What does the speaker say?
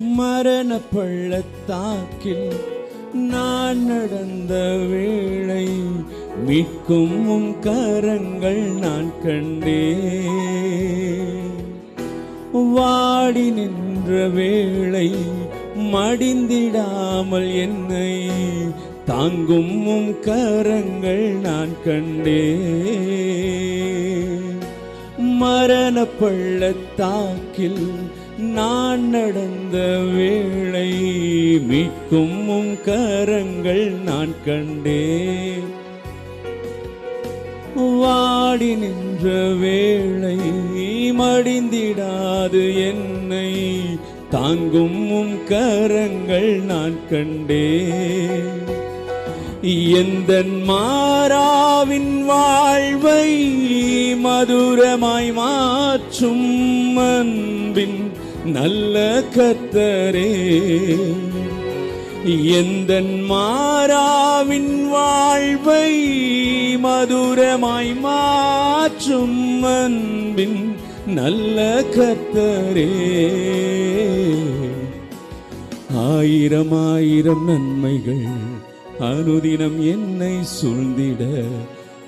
மரண பள்ளத்தாக்கில் நான் நடந்த வேளை மீட்கும் உன் கரங்கள் நான் கண்டே வாடி நின்ற வேளை மடிந்திடாமல் என்னை தாங்கும் உன் கரங்கள் நான் கண்டே மரண பள்ளத்தாக்கில் நான் நடந்த வேளை மீட்கும் உம் கரங்கள் நான் கண்டேன். வாடி நின்ற வேளை மடிந்திடாது என்னை. தாங்கும் உம் கரங்கள் நான் கண்டேன். எந்த மாறாவின் வாழ்வை மதுரமாய் மாற்றும் அன்பின் நல்ல கத்தரே எந்த மாறாவின் வாழ்வை மதுரமாய் மாற்றும் அன்பின் நல்ல கத்தரே ஆயிரம் ஆயிரம் நன்மைகள் அனுதினம் என்னை சூழ்ந்திட